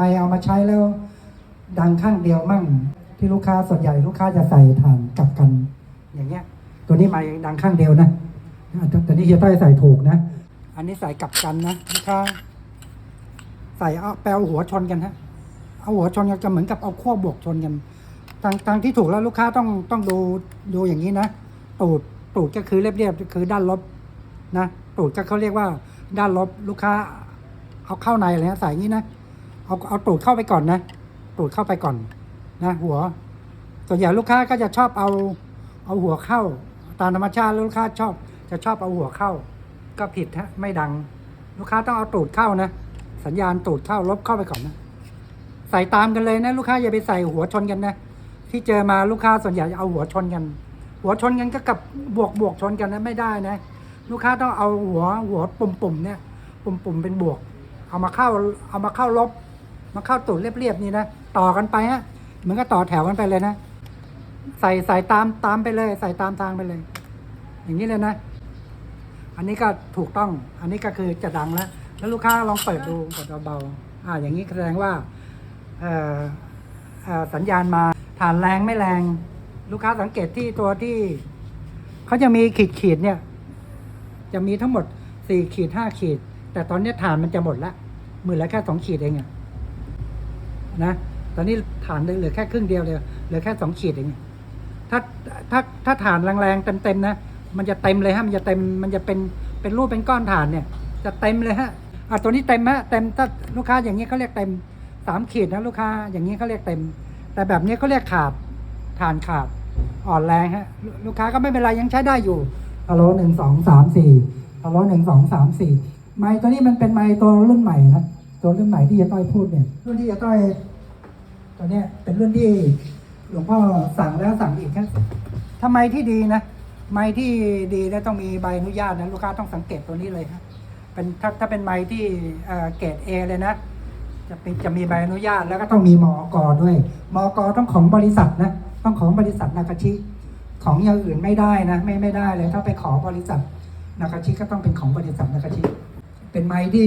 ไปเอามาใช้แล้ว ดังข้างเดียวมั่ง ที่ลูกค้าส่วนใหญ่ลูกค้าจะใส่ฐานกลับกัน อย่างเงี้ย ตัวนี้มาดังข้างเดียวนะอะตัวตัวนี้เฮียต้อยใส่ถูกนะ อันนี้ใส่กลับกันนะลูกค้าใส่เอาแปลหัวชนกันฮะเอาหัวชนกันก็เหมือนกับเอาขั้วบวกชนกันทางทางที่ถูกแล้วลูกค้าต้องต้องดูดูอย่างนี้นะตูดตูดก็คือเรียบๆคือด้านลบนะตูดก็เขาเรียกว่าด้านลบลูกค้าเอาเข้าในอะไรนะใส่อย่างนี้นะ เอาเอาตูดเข้าไปก่อนนะ ตูดเข้าไปก่อนนะหัวส่วนใหญ่ลูกค้าก็จะชอบเอาเอาหัวเข้า ตามธรรมชาติลูกค้าชอบจะชอบเอาหัวเข้า ก็ผิดฮะไม่ดัง ลูกค้าต้องเอาตูดเข้านะ สัญญาณตูดเข้าลบเข้าไปก่อนนะ ใส่ตามกันเลยนะ ลูกค้าอย่าไปใส่หัวชนกันนะที่เจอมาลูกค้าส่วนใหญ่จะเอาหัวชนกัน หัวชนกันก็กับบวกบวกชนกันนะไม่ได้นะ ลูกค้าต้องเอาหัวหัวปุ่มปุ่มๆเนี่ย ปุ่มปุ่มๆเป็นบวก เอามาเข้าเอามาเข้าลบ มาเข้าตูดเรียบๆนี่นะต่อกันไปฮะเหมือนก็ต่อแถวกันไปเลยนะ ใส่ใส่ตามตามไปเลย ใส่ตามทางไปเลย อย่างนี้เลยนะ อันนี้ก็ถูกต้อง อันนี้ก็คือจะดังแล้ว แล้วลูกค้าลองเปิดดูกดเบาๆอ่า อย่างนี้แสดงว่าสัญญาณมาฐานแรงไม่แรง ลูกค้าสังเกตที่ตัวที่เขาจะมีขีดขีดเนี่ย จะมีทั้งหมดสี่ขีดห้าขีด แต่ตอนนี้ฐานมันจะหมดละมือเหลือแค่สองขีดเองอะ นะตอนนี้ฐานเหลือแค่ครึ่งเดียวเลยเหลือแค่สองขีดเองถ้าถ้าถ้าฐานแรงๆเต็มๆนะมันจะเต็มเลยฮะมันจะเต็มมันจะเป็นเป็นรูปเป็นก้อนฐานเนี่ย จะเต็มเลยฮะอะตัวนี้เต็มฮะเต็มถ้าลูกค้าอย่างนี้เขาเรียกเต็มสามขีดนะลูกค้าอย่างนี้เขาเรียกเต็ม แต่แบบนี้เขาเรียกขาดฐานขาดอ่อนแรงฮะลูกค้าก็ไม่เป็นไรยังใช้ได้อยู่ฮัลโหลหนึ่งสองสามสี่ฮัลโหลหนึ่งสองสามสี่ไม้ตัวนี้มันเป็นไม้ตัวรุ่นใหม่นะ ตัวเรุ่นใหม่ที่จะต้อยพูดเนี่ยรุ่นที่จะต้อยตัวเนี้ยเป็นรุ่นที่หลวงพ่อสั่งแล้วสั่งอีกครับถ้าไมที่ดีนะไม้ที่ดีแล้วต้องมีใบอนุญาตนะลูกค้าต้องสังเกตตัวนี้เลยครับเป็นถ้าถ้าเป็นไม้ที่เอ่อเกรดเอเลยนะ จะเป็นจะมีใบอนุญาตแล้วก็ต้องมีมอกอด้วยมอกอต้องของบริษัทนะต้องของบริษัทนากาชิ ของอย่างอื่นไม่ได้นะ ไม่ไม่ได้เลย ถ้าไปขอบริษัทนากาชิก็ต้องเป็นของบริษัทนากาชิ เป็นไม้ที่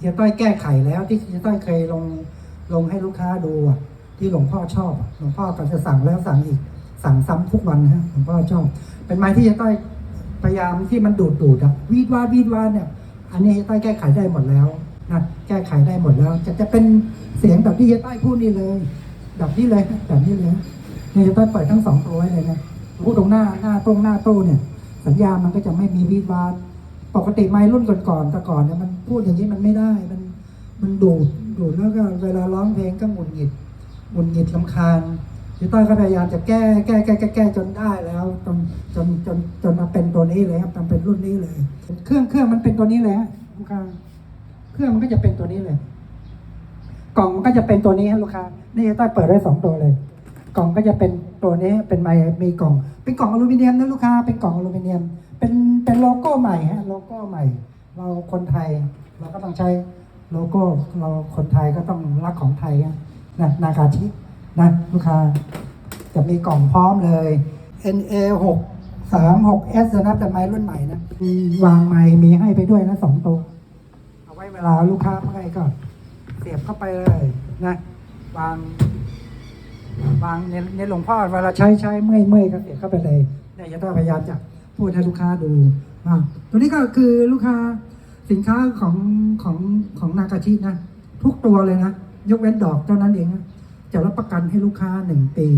เฮียต้อยแก้ไขแล้วที่เฮียต้อยเคยลงลงให้ลูกค้าดูอะที่หลวงพ่อชอบหลวงพ่อก็จะสั่งแล้วสั่งอีก สั่งซ้ำทุกวันฮะหลวงพ่อชอบ เป็นไม้ที่เฮียต้อยพยายามที่มันดูดดูดอะวีดวาดวีดวาดเนี่ย อันนี้เฮียต้อยแก้ไขได้หมดแล้วนะแก้ไขได้หมดแล้ว จะจะเป็นเสียงแบบที่เฮียต้อยพูดนี่เลย แบบนี้เลยแบบนี้เลยนี่เฮียต้อยเปิดทั้งสองตัวไว้เลยนะพูดตรงหน้าหน้าตรงหน้าตู้เนี่ย สัญญาณมันก็จะไม่มีวีดวาปกติไม้รุ่นก่อนๆแต่ก่อนเนี่ยมัน พูดอย่างนี้มันไม่ได้ มันมันดูดดูดแล้วก็เวลาร้องเพลงก็หงุดหงิดหงุดหงิดลำคาญพี่ต้อยก็พยายามจะแก้แก้แก้แก้แก้จนได้แล้วจนจนจนจนมาเป็นตัวนี้เลยครับจนเป็นรุ่นนี้เลย เครื่องเครื่องมันเป็นตัวนี้เลยฮะลูกค้าเครื่องมันก็จะเป็นตัวนี้เลย กล่องมันก็จะเป็นตัวนี้ฮะลูกค้านี่ต้อยเปิดได้สองตัวเลย กล่องก็จะเป็นตัวนี้เป็นไมมีกล่อง เป็นกล่องอลูมิเนียมนะลูกค้าเป็นกล่องอลูมิเนียม เป็นเป็นโลโก้ใหม่ฮะโลโก้ใหม่ เราคนไทยเราก็ต้องใช้โลโก้ เราคนไทยก็ต้องรักของไทยนะนากาชินะลูกค้าจะมีกล่องพร้อมเลย NA 6 3 6 S นะเป็นไม้รุ่นใหม่นะ มีวางไม้มีให้ไปด้วยนะสองตัว เอาไว้เวลาลูกค้าเมื่อไหร่ก็เสียบเข้าไปเลยนะ วางวางในในหลวงพ่อเวลาใช้ใช้เมื่อยเมื่อยก็เสียบเข้าไปเลยเนี่ยจะต้องพยายามจะพูดให้ลูกค้าดู อะตัวนี้ก็คือลูกค้าสินค้าของของของนากาชินะ ทุกตัวเลยนะ ยกเว้นดอกเท่านั้นเองนะจะรับประกันให้ลูกค้าหนึ่งปี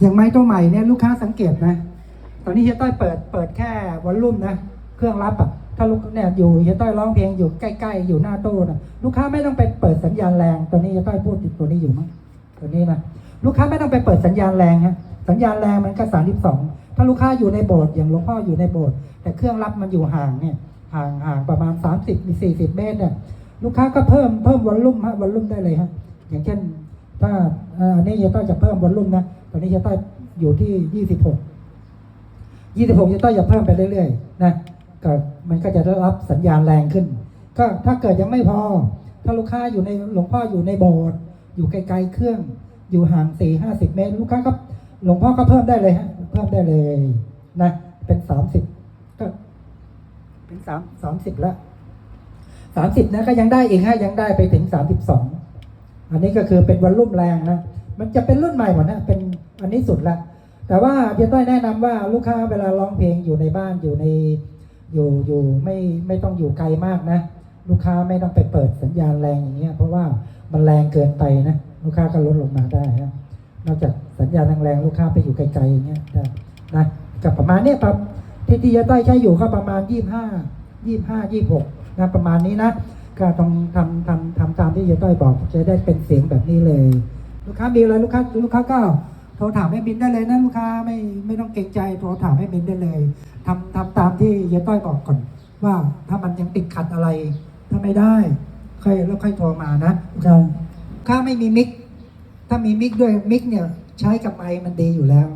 อย่างไม้ตัวใหม่เนี่ยลูกค้าสังเกตนะ ตอนนี้เฮียต้อยเปิดเปิดแค่วอลลุ่มนะ เครื่องรับอะถ้าลูกเนี่ยอยู่เฮียต้อยร้องเพลงอยู่ใกล้ๆ อยู่หน้าตู้นะลูกค้าไม่ต้องไปเปิดสัญญาณแรงตัวนี้เฮียต้อยพูดถึงตัวนี้อยู่มั้งตัวนี้นะ ลูกค้าไม่ต้องไปเปิดสัญญาณแรงฮะ สัญญาณแรงมันก็สามสิบสองถ้าลูกค้าอยู่ในโบสถ์อย่างหลวงพ่ออยู่ในโบสถ์แต่เครื่องรับมันอยู่ห่างเนี่ยห่างห่างประมาณ30มี40เมตรเนี่ยลูกค้าก็เพิ่มเพิ่มวอลลุ่มฮะวอลลุ่มได้เลยฮะอย่างเช่น ถ้าอันนี้เฮียต้อยจะเพิ่มวอลลุ่มนะตอนนี้เฮียต้อยอยู่ที่26ยี่สิบหกจะต้องอย่าเพิ่มไปเรื่อยๆนะก็มันก็จะได้รับสัญญาณแรงขึ้น ก็ถ้าเกิดยังไม่พอ ถ้าลูกค้าอยู่ในหลวงพ่ออยู่ในโบสถ์อยู่ไกลๆเครื่อง อยู่ห่างสี่ห้าสิบเมตร ลูกค้าก็ หลวงพ่อก็เพิ่มได้เลยฮะ เพิ่มได้เลยนะ เป็นสามสิบก็เป็นสามสามสิบแล้วสามสิบนะก็ยังได้อีกฮะยังได้ไปถึงสามสิบสองอันนี้ก็คือเป็นวอลลุ่มแรงนะ มันจะเป็นรุ่นใหม่หมดนะ เป็นอันนี้สุดละ แต่ว่าเดียต้อยแนะนำว่าลูกค้าเวลาร้องเพลงอยู่ในบ้านอยู่ในอยู่อยู่ไม่ไม่ต้องอยู่ไกลมากนะ ลูกค้าไม่ต้องไปเปิดสัญญาณแรงอย่างเงี้ยเพราะว่ามันแรงเกินไปนะ ลูกค้าก็ลดลงมาได้นะ นอกจากสัญญาณแรงๆลูกค้าไปอยู่ไกลๆอย่างเงี้ยได้นะกับประมาณเนี้ยครับที่ที่เดียต้อยใช้อยู่ก็ประมาณยี่ห้ายี่ห้ายี่หกนะประมาณนี้นะก็ต้องทำทำทำตามที่เดียต้อยบอกจะได้เป็นเสียงแบบนี้เลย ลูกค้ามีอะไรลูกค้าลูกค้าก็โทรถามให้บินได้เลยนะลูกค้าไม่ไม่ต้องเกรงใจโทรถามให้บินได้เลยทำทำตามที่เยต้อยบอกก่อน ว่าถ้ามันยังติดขัดอะไร ถ้าไม่ได้ค่อยแล้วค่อยโทรมานะลูกค้าลูกค้าไม่มีมิก ถ้ามีมิกด้วยมิกเนี่ยใช้กับไมมันดีอยู่แล้ว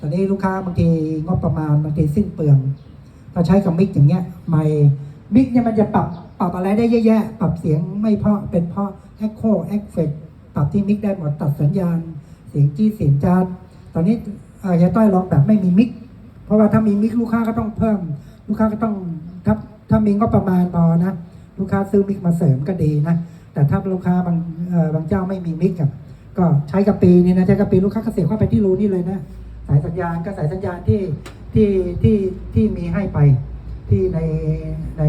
ตอนนี้ลูกค้าบางทีงบประมาณบางทีสิ้นเปลืองถ้าใช้กับมิกอย่างเงี้ยไมมิกเนี่ยมันจะปรับปรับอะไรได้เยอะแยะ ปรับเสียงไม่เพาะเป็นเพาะแอคโคแอคเฟกปรับที่มิกได้หมดตัดสัญญาณ เสียงจี้เสียงจาดตอนนี้เอ่อยายต้อยลองแบบไม่มีมิกเพราะว่าถ้ามีมิกลูกค้าก็ต้องเพิ่ม ลูกค้าก็ต้องถ้าถ้ามีก็ประมาณพอนะ ลูกค้าซื้อมิกมาเสริมก็ดีนะ แต่ถ้าลูกค้าบางเอ่อบางเจ้าไม่มีมิกอะ ก็ใช้กับปีนี่นะใช้กับปีลูกค้าเสียบเข้าไปที่รูนี่เลยนะสายสัญญาณก็สายสัญญาณที่ที่ที่ที่มีให้ไปที่ในใน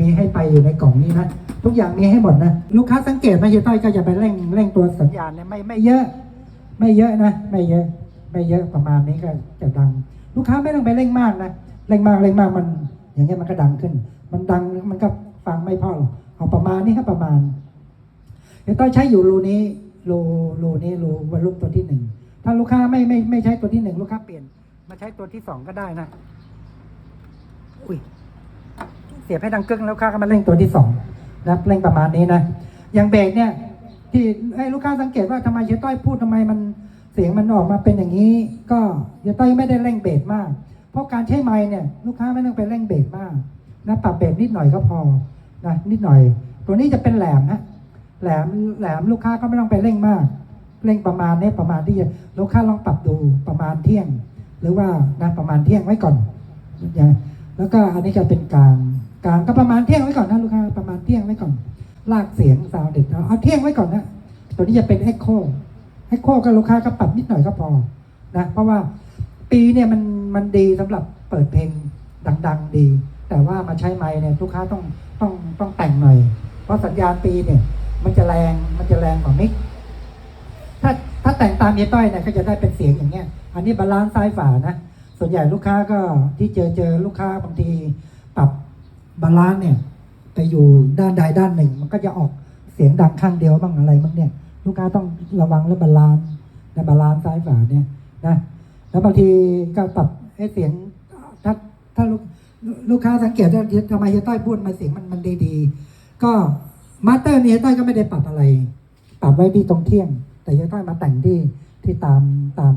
มีให้ไปอยู่ในกล่องนี้นะทุกอย่างมีให้หมดนะลูกค้าสังเกตไหมเฮียต้อยก็จะไปเร่งเร่งตัวสัญญาณเนี่ยไม่ไม่เยอะ ไม่เยอะนะ ไม่เยอะ ไม่เยอะประมาณนี้ก็จะดัง ลูกค้าไม่ต้องไปเร่งมากนะเร่งมากเร่งมากมัน อย่างเงี้ยมันก็ดังขึ้น มันดังมันก็ฟังไม่พอหรอกเอาประมาณนี้ครับประมาณเดี๋ยต้อยใช้อยู่รูนี้ รูรูนี้รูวอลลุ่มตัวที่หนึ่งถ้าลูกค้าไม่ไม่ไม่ใช้ตัวที่หนึ่งลูกค้าเปลี่ยน มาใช้ตัวที่สองก็ได้นะอุ้ยเสียบให้ดังกึ้งแล้วลูกค้าก็มาเร่งตัวที่สองนะครับเร่งประมาณนี้นะอย่างเบรกเนี่ย ที่ให้ลูกค้าสังเกตว่าทำไมเยต้อยพูดทำไมมันเสียงมันออกมาเป็นอย่างนี้ ก็เยต้อยไม่ได้เร่งเบรกมาก เพราะการใช้ไม้เนี่ย ลูกค้าไม่ต้องไปเร่งเบรกมากนะปรับเบรกนิดหน่อยก็พอนะนิดหน่อย ตัวนี้จะเป็นแหลมฮะ แหลมแหลมลูกค้าก็ไม่ต้องไปเร่งมาก เร่งประมาณนี้ประมาณที่จะลูกค้าลองปรับดูประมาณเที่ยง หรือว่านะประมาณเที่ยงไว้ก่อนอย่างแล้วก็อันนี้จะเป็นกลางกลางก็ประมาณเที่ยงไว้ก่อนนะลูกค้าประมาณเที่ยงไว้ก่อน ลากเสียงซาวด์เด็ดเอาเที่ยงไว้ก่อนนะตัวนี้จะเป็น Echo Echo ก็ลูกค้าก็ปรับนิดหน่อยก็พอนะเพราะว่าปีเนี่ยมันมันดีสำหรับเปิดเพลงดัง ๆ ดี แต่ว่ามาใช้ไมค์เนี่ยลูกค้าต้องต้องต้องแต่งหน่อย เพราะสัญญาณปีเนี่ย มันจะแรงมันจะแรงกว่ามิกถ้าถ้าแต่งตามเยต้อยเนี่ยก็จะได้เป็นเสียงอย่างเงี้ย อันนี้บาลานซ์ซ้ายฝานะ ส่วนใหญ่ลูกค้าก็ที่เจอเจอลูกค้าบางทีปรับบาลานซ์เนี่ย ไปอยู่ด้านใดด้านหนึ่ง มันก็จะออกเสียงดังข้างเดียวบ้างอะไรบ้างเนี่ย ลูกค้าต้องระวังเรื่องบาลานซ์ในบาลานซ์ซ้ายฝาเนี่ยนะแล้วบางทีก็ปรับให้เสียงถ้าถ้าลูกลูกค้าสังเกตว่าทำไมเยต้อยพูดมาเสียงมันมันดีๆก็ มาสเตอร์เนี่ยต้อยก็ไม่ได้ปรับอะไร ปรับไว้ที่ตรงเที่ยง แต่ยังต้องมาแต่งที่ที่ตามตาม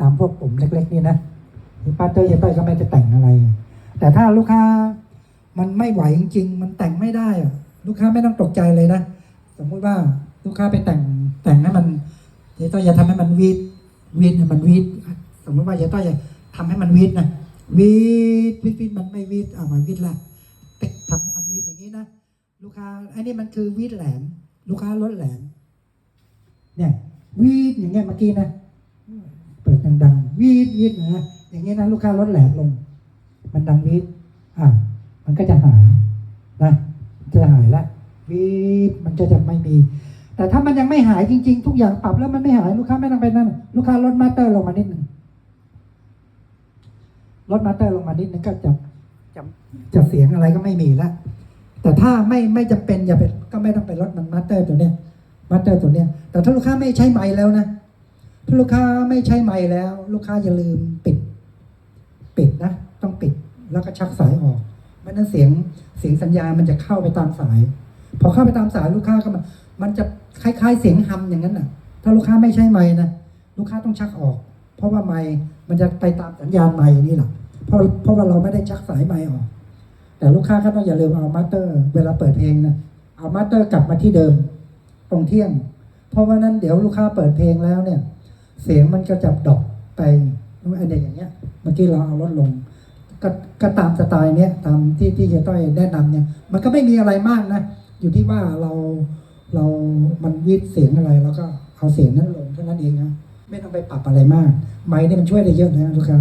ตามพวกปุ่มเล็ก ๆ นี่นะปาสเตอร์ยังต้อยก็ไม่ได้แต่งอะไร แต่ถ้าลูกค้ามันไม่ไหวจริงๆมันแต่งไม่ได้อะลูกค้าไม่ต้องตกใจเลยนะสมมุติว่าลูกค้าไปแต่งแต่งให้มันเยต้อยอย่าทำให้มันวีดวีดให้มันวีดสมมติว่าเยต้อยอย่าทำให้มันวีดนะวีดวีดวีดมันไม่วีดเอามันวีดละเป๊กทำให้มันวีดอย่างนี้นะ ลูกค้าอ้นี่มันคือวีดแหลม ลูกค้าลดแหลม เนี่ย วีดอย่างเงี้ยเมื่อกี้นะเปิดดังๆวีดวีดนะอย่างเงี้ยนะลูกค้าลดแหลมลง มันดังวีดอะมันก็จะหายนะจะหายละวีดมันจะจะไม่มี แต่ถ้ามันยังไม่หายจริง ๆ ทุกอย่างปรับแล้วมันไม่หายลูกค้าไม่ต้องไปนั่นลูกค้าลดมาสเตอร์ลงมานิดหนึ่งลดมาสเตอร์ลงมานิดหนึงก็จะจะจะเสียงอะไรก็ไม่มีและ แต่ถ้าไม่ไม่จำเป็นอย่าไปก็ไม่ต้องไปลดมันมาสเตอร์ตัวเนี้ยมาสเตอร์ตัวเนี้ยแต่ถ้าลูกค้าไม่ใช้ไม้แล้วนะถ้าลูกค้าไม่ใช้ไม้แล้ว ลูกค้าอย่าลืมปิด ปิดนะ ต้องปิดแล้วก็ชักสายออกไม่นั้นเสียงเสียงสัญญาณมันจะเข้าไปตามสาย พอเข้าไปตามสายลูกค้าก็มันมันจะคล้าย ๆ เสียงฮัมอย่างนั้นน่ะ ถ้าลูกค้าไม่ใช้ไม้นะลูกค้าต้องชักออก เพราะว่าไม้มันจะไปตามสัญญาณไม้นี่แหละเพราะเพราะว่าเราไม่ได้ชักสายไม้ออก แต่ลูกค้าก็ต้องอย่าลืมเอามาสเตอร์ เวลาเปิดเพลงนะเอามาสเตอร์กลับมาที่เดิม ตรงเที่ยง เพราะว่านั้นเดี๋ยวลูกค้าเปิดเพลงแล้วเนี่ย เสียงมันก็จะดอกไปอะไรอย่างเงี้ย เมื่อกี้เราเอาลดลงกก็ตามสไตล์เนี้ยตามที่ที่เฮียต้อยแนะนำเนี่ย มันก็ไม่มีอะไรมากนะ อยู่ที่ว่าเราเรามันยืดเสียงอะไร แล้วก็เอาเสียงนั้นลงเท่านั้นเองนะไม่ต้องไปปรับอะไรมาก ไม้นี่มันช่วยได้เยอะนะลูกค้า